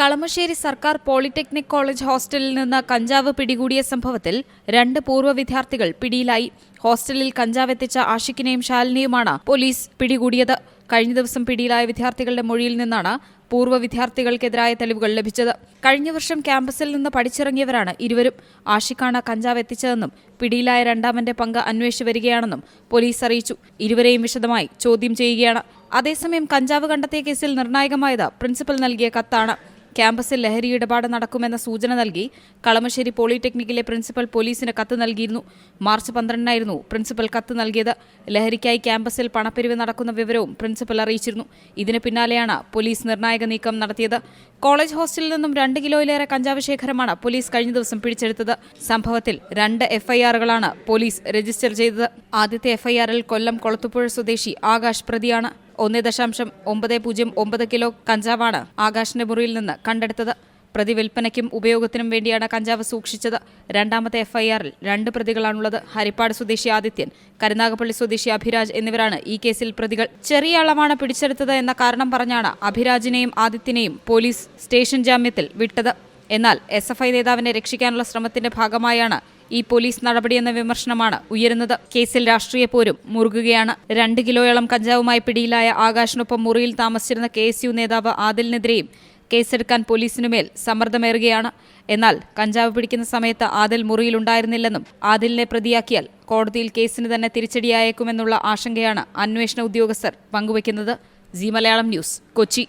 കളമശ്ശേരി സർക്കാർ polytechnic college ഹോസ്റ്റലിൽ നിന്ന് കഞ്ചാവ് പിടികൂടിയ സംഭവത്തിൽ രണ്ട് പൂർവ വിദ്യാർത്ഥികൾ പിടിയിലായി. ഹോസ്റ്റലിൽ കഞ്ചാവ് എത്തിച്ച ആഷിഖിനെയും ശാലിനിയുമാണ് പോലീസ് പിടികൂടിയത്. കഴിഞ്ഞ ദിവസം പിടിയിലായ വിദ്യാർത്ഥികളുടെ മൊഴിയിൽ നിന്നാണ് പൂർവ വിദ്യാർത്ഥികൾക്കെതിരായ തെളിവുകൾ ലഭിച്ചത്. കഴിഞ്ഞ വർഷം ക്യാമ്പസിൽ നിന്ന് പഠിച്ചിറങ്ങിയവരാണ് ഇരുവരും. ആഷിഖാണ് കഞ്ചാവ് എത്തിച്ചതെന്നും പിടിയിലായ രണ്ടാമന്റെ പങ്ക് അന്വേഷിച്ചു വരികയാണെന്നും പോലീസ് അറിയിച്ചു. ഇരുവരെയും വിശദമായി ചോദ്യം ചെയ്യുകയാണ്. അതേസമയം കഞ്ചാവ് കണ്ടെത്തിയ കേസിൽ നിർണായകമായത് പ്രിൻസിപ്പൽ നൽകിയ കത്താണ്. ക്യാമ്പസിൽ ലഹരി ഇടപാട് നടക്കുമെന്ന സൂചന നൽകി കളമശ്ശേരി പോളിടെക്നിക്കിലെ പ്രിൻസിപ്പൽ പോലീസിന് കത്ത് നൽകിയിരുന്നു. മാർച്ച് പന്ത്രണ്ടിനായിരുന്നു പ്രിൻസിപ്പൽ കത്ത് നൽകിയത്. ലഹരിക്കായി ക്യാമ്പസിൽ പണപ്പിരിവ് നടക്കുന്ന വിവരവും പ്രിൻസിപ്പൽ അറിയിച്ചിരുന്നു. ഇതിന് പിന്നാലെയാണ് പോലീസ് നിർണായക നീക്കം നടത്തിയത്. കോളേജ് ഹോസ്റ്റലിൽ നിന്നും രണ്ട് കിലോയിലേറെ കഞ്ചാവ് ശേഖരമാണ് പോലീസ് കഴിഞ്ഞ ദിവസം പിടിച്ചെടുത്തത്. സംഭവത്തിൽ രണ്ട് എഫ്ഐആറുകളാണ് പോലീസ് രജിസ്റ്റർ ചെയ്തത്. ആദ്യത്തെ എഫ്ഐആറിൽ കൊല്ലം കൊളത്തുപുഴ സ്വദേശി ആകാശ് പ്രതിയാണ്. ഒന്ന് ദശാംശം ഒമ്പത് പൂജ്യം ഒമ്പത് കിലോ കഞ്ചാവാണ് ആകാശിന്റെ മുറിയിൽ നിന്ന് കണ്ടെടുത്തത്. പ്രതി വിൽപ്പനയ്ക്കും ഉപയോഗത്തിനും വേണ്ടിയാണ് കഞ്ചാവ് സൂക്ഷിച്ചത്. രണ്ടാമത്തെ എഫ്ഐആറിൽ രണ്ട് പ്രതികളാണുള്ളത്. ഹരിപ്പാട് സ്വദേശി ആദിത്യൻ കരുനാഗപ്പള്ളി സ്വദേശി അഭിരാജ് എന്നിവരാണ് ഈ കേസിൽ പ്രതികൾ. ചെറിയ അളവാണ് പിടിച്ചെടുത്തത് എന്ന കാരണം പറഞ്ഞാണ് അഭിരാജിനെയും ആദിത്യനെയും പോലീസ് സ്റ്റേഷൻ ജാമ്യത്തിൽ വിട്ടത്. എന്നാൽ എസ് എഫ് ഐ നേതാവിനെ രക്ഷിക്കാനുള്ള ശ്രമത്തിന്റെ ഭാഗമായാണ് ഈ പോലീസ് നടപടിയെന്ന വിമർശനമാണ് ഉയരുന്നത്. കേസിൽ രാഷ്ട്രീയ പോരും മുറുകുകയാണ്. രണ്ട് കിലോയോളം കഞ്ചാവുമായി പിടിയിലായ ആകാശിനൊപ്പം മുറിയിൽ താമസിച്ചിരുന്ന കെ എസ് യു നേതാവ് ആദിലിനെതിരെയും കേസെടുക്കാൻ പോലീസിനുമേൽ സമ്മർദ്ദമേറുകയാണ്. എന്നാൽ കഞ്ചാവ് പിടിക്കുന്ന സമയത്ത് ആദിൽ മുറിയിലുണ്ടായിരുന്നില്ലെന്നും ആദിലിനെ പ്രതിയാക്കിയാൽ കോടതിയിൽ കേസിന് തന്നെ തിരിച്ചടിയായേക്കുമെന്നുള്ള ആശങ്കയാണ് അന്വേഷണ ഉദ്യോഗസ്ഥർ പങ്കുവയ്ക്കുന്നത്. ജി മലയാളം ന്യൂസ് കൊച്ചി.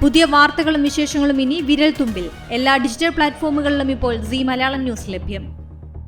പുതിയ വാർത്തകളും വിശേഷങ്ങളും ഇനി വിരൽ തുമ്പിൽ. എല്ലാ ഡിജിറ്റൽ പ്ലാറ്റ്ഫോമുകളിലും ഇപ്പോൾ സി മലയാളം ന്യൂസ് ലഭ്യം.